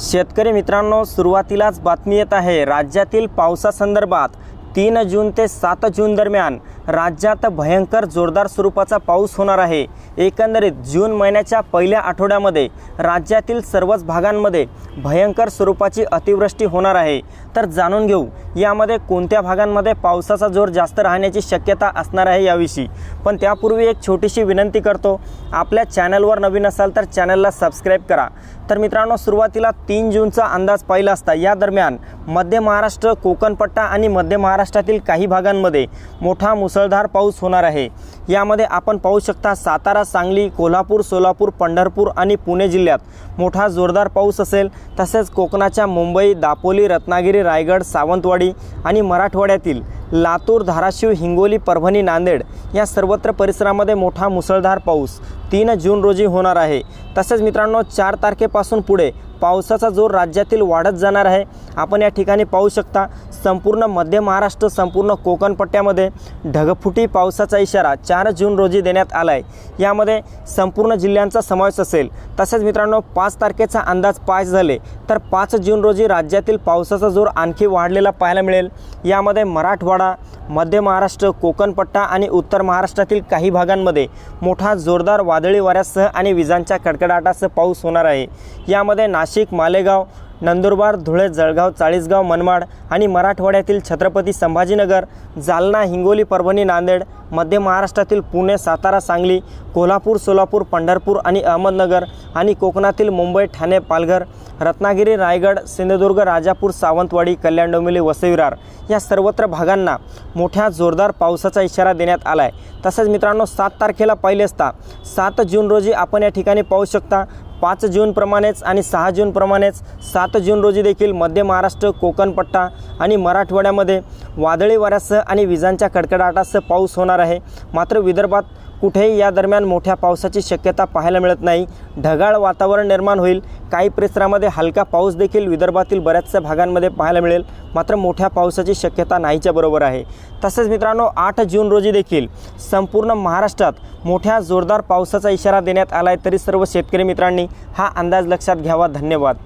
शेतकरी मित्रांनो सुरुवातीलाच बातमी येत आहे राज्यातील पावसासंदर्भात तीन जून ते सात जून दरम्यान राज्यात भयंकर जोरदार स्वरूपाचा पाऊस होणार आहे. एकंदरीत जून महिन्याच्या पहिल्या आठवड्यामध्ये राज्यातील सर्वच भागांमध्ये भयंकर स्वरूपाची अतिवृष्टी होणार आहे. तर जाणून घेऊ यामध्ये कोणत्या भागांमध्ये पावसाचा जोर जास्त राहण्याची शक्यता असणार आहे याविषयी. पण त्यापूर्वी एक छोटीशी विनंती करतो. आपल्या चॅनलवर नवीन असाल तर चॅनलला सबस्क्राईब करा. तर मित्रांनो सुरुवातीला तीन जूनचा अंदाज पाहिला असता या दरम्यान मध्य महाराष्ट्र कोकणपट्टा आणि मध्य महाराष्ट्रातील काही भागांमध्ये मोठा मुसळधार पाऊस होणार आहे. यामध्ये आपण पाहू शकता सातारा सांगली कोल्हापूर सोलापूर पंढरपूर आणि पुणे जिल्ह्यात मोठा जोरदार पाऊस असेल. तसेच कोकणाच्या मुंबई दापोली रत्नागिरी रायगड सावंतवाडी आणि मराठवाड्यातील लातूर धाराशिव हिंगोली परभणी नांदेड या सर्वत्र परिसरामध्ये मोठा मुसळधार पाऊस तीन जून रोजी होणार आहे. तसेच मित्रांनो चार तारखेपासून पुढे पावसाचा जोर राज्यातील वाढत जाणार आहे. आपण या ठिकाणी पाहू शकता संपूर्ण मध्य महाराष्ट्र संपूर्ण कोकणपट्ट्यामध्ये ढगफुटी पावसाचा इशारा चार जून रोजी देण्यात आला आहे यामध्ये संपूर्ण जिल्ह्यांचा समावेश असेल. तसेच मित्रांनो पाच तारखेचा अंदाज पाच झाले तर पाच जून रोजी राज्यातील पावसाचा जोर आणखी वाढलेला पाहायला मिळेल. यामध्ये मराठवाडा मध्य महाराष्ट्र कोकणपट्टा आणि उत्तर महाराष्ट्रातील काही भागांमध्ये मोठा जोरदार वादळी वाऱ्यासह आणि विजांच्या कडकडाटासह पाऊस होणार आहे. यामध्ये नाशिक मालेगाव नंदुरबार धुळे जळगाव चाळीसगाव मनमाड आणि मराठवाड्यातील छत्रपती संभाजीनगर जालना हिंगोली परभणी नांदेड मध्य महाराष्ट्रातील पुणे सातारा सांगली कोल्हापूर सोलापूर पंढरपूर आणि अहमदनगर आणि कोकणातील मुंबई ठाणे पालघर रत्नागिरी रायगड सिंधुदुर्ग राजापूर सावंतवाडी कल्याण डोंबिवली वसईविरार या सर्वत्र भागांना मोठ्या जोरदार पावसाचा इशारा देण्यात आला आहे तसंच मित्रांनो सात तारखेला पाहिले असता सात जून रोजी आपण या ठिकाणी पाहू शकता पाच जूनप्रमाणेच आणि सहा जूनप्रमाणेच सात जून रोजी देखील मध्य महाराष्ट्र कोकणपट्टा आणि मराठवाड्यामध्ये वादळी वाऱ्यासह आणि विजांच्या कडकडाटासह पाऊस होणार आहे. मात्र विदर्भात कुठेही या दरम्यान मोठ्या पावसाची शक्यता पाहायला मिळत नाही. ढगाळ वातावरण निर्माण होईल. काही परिसरामध्ये हलका पाऊस देखील विदर्भातील बऱ्याचशा भागांमध्ये पाहायला मिळेल. मात्र मोठ्या पावसाची शक्यता नाहीच्या बरोबर आहे. तसेच मित्रांनो आठ जून रोजी देखील संपूर्ण महाराष्ट्रात मोठ्या जोरदार पावसाचा इशारा देण्यात आला आहे तरी सर्व शेतकरी मित्रांनी हा अंदाज लक्षात घ्यावा. धन्यवाद.